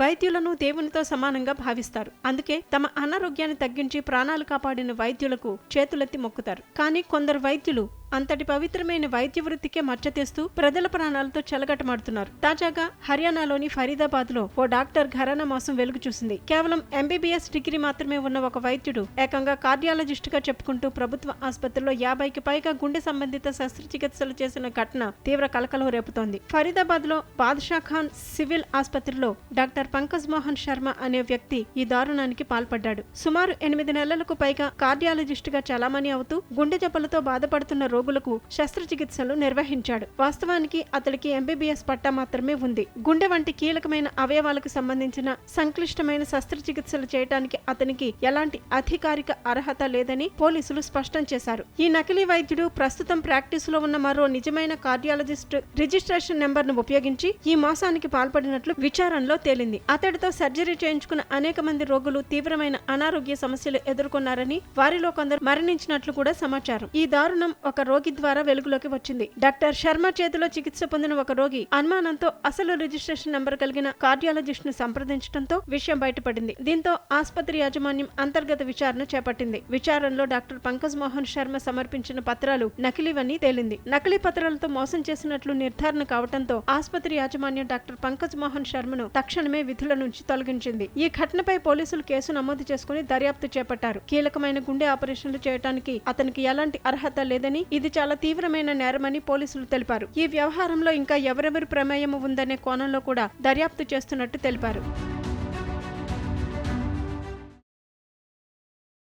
వైద్యులను దేవునితో సమానంగా భావిస్తారు. అందుకే తమ అనారోగ్యాన్ని తగ్గించి ప్రాణాలు కాపాడిన వైద్యులకు చేతులెత్తి మొక్కుతారు. కానీ కొందరు వైద్యులు అంతటి పవిత్రమైన వైద్య వృత్తికే మచ్చ తెస్తూ ప్రజల ప్రాణాలతో చెలగటమాడుతున్నారు. తాజాగా హర్యానాలోని ఫరీదాబాద్లో ఓ డాక్టర్ ఘరానా మోసం వెలుగు చూసింది. కేవలం ఎంబీబీఎస్ డిగ్రీ మాత్రమే ఉన్న ఒక వైద్యుడు ఏకంగా కార్డియాలజిస్ట్గా చెప్పుకుంటూ ప్రభుత్వ ఆసుపత్రిలో యాభైకి పైగా గుండె సంబంధిత శస్త్రచికిత్సలు చేసిన ఘటన తీవ్ర కలకలం రేపుతోంది. ఫరీదాబాద్లో బాద్షా ఖాన్ సివిల్ ఆసుపత్రిలో డాక్టర్ పంకజ్ మోహన్ శర్మ అనే వ్యక్తి ఈ దారుణానికి పాల్పడ్డాడు. సుమారు ఎనిమిది నెలలకు పైగా కార్డియాలజిస్ట్గా చలామణి అవుతూ గుండె జబ్బలతో బాధపడుతున్న రోగులకు శస్త్రచికిత్సలు నిర్వహించాడు. వాస్తవానికి అతడికి ఎంబీబీఎస్ పట్టా మాత్రమే ఉంది. గుండె వంటి కీలకమైన అవయవాలకు సంబంధించిన సంక్లిష్టమైన శస్త్రచికిత్సలు చేయడానికి అతనికి ఎలాంటి అధికారిక అర్హత లేదని పోలీసులు స్పష్టం చేశారు. ఈ నకిలీ వైద్యుడు ప్రస్తుతం ప్రాక్టీస్లో ఉన్న మరో నిజమైన కార్డియాలజిస్ట్ రిజిస్ట్రేషన్ నెంబర్ను ఉపయోగించి ఈ మోసానికి పాల్పడినట్లు విచారణలో తేలింది. అతడితో సర్జరీ చేయించుకున్న అనేక మంది రోగులు తీవ్రమైన అనారోగ్య సమస్యలు ఎదుర్కొన్నారని వారిలో కొందరు మరణించినట్లు కూడా సమాచారం. ఈ దారుణం ఒక రోగి ద్వారా వెలుగులోకి వచ్చింది. డాక్టర్ శర్మ చేతిలో చికిత్స పొందిన ఒక రోగి అనుమానంతో అసలు రిజిస్ట్రేషన్ నెంబర్ కలిగిన కార్డియాలజిస్ట్ను సంప్రదించడంతో విషయం బయటపడింది. దీంతో ఆసుపత్రి యాజమాన్యం అంతర్గత విచారణ చేపట్టింది. విచారణలో డాక్టర్ పంకజ్ మోహన్ శర్మ సమర్పించిన పత్రాలు నకిలీవని తేలింది. నకిలీ పత్రాలతో మోసం చేసినట్లు నిర్ధారణ కావడంతో ఆసుపత్రి యాజమాన్యం డాక్టర్ పంకజ్ మోహన్ శర్మను తక్షణమే విధుల నుంచి తొలగించింది. ఈ ఘటనపై పోలీసులు కేసు నమోదు చేసుకుని దర్యాప్తు చేపట్టారు. కీలకమైన గుండె ఆపరేషన్లు చేయడానికి అతనికి ఎలాంటి అర్హత లేదని ఇది చాలా తీవ్రమైన నేరమని పోలీసులు తెలిపారు. ఈ వ్యవహారంలో ఇంకా ఎవరెవరి ప్రమేయం ఉందనే కోణంలో కూడా దర్యాప్తు చేస్తున్నట్టు తెలిపారు.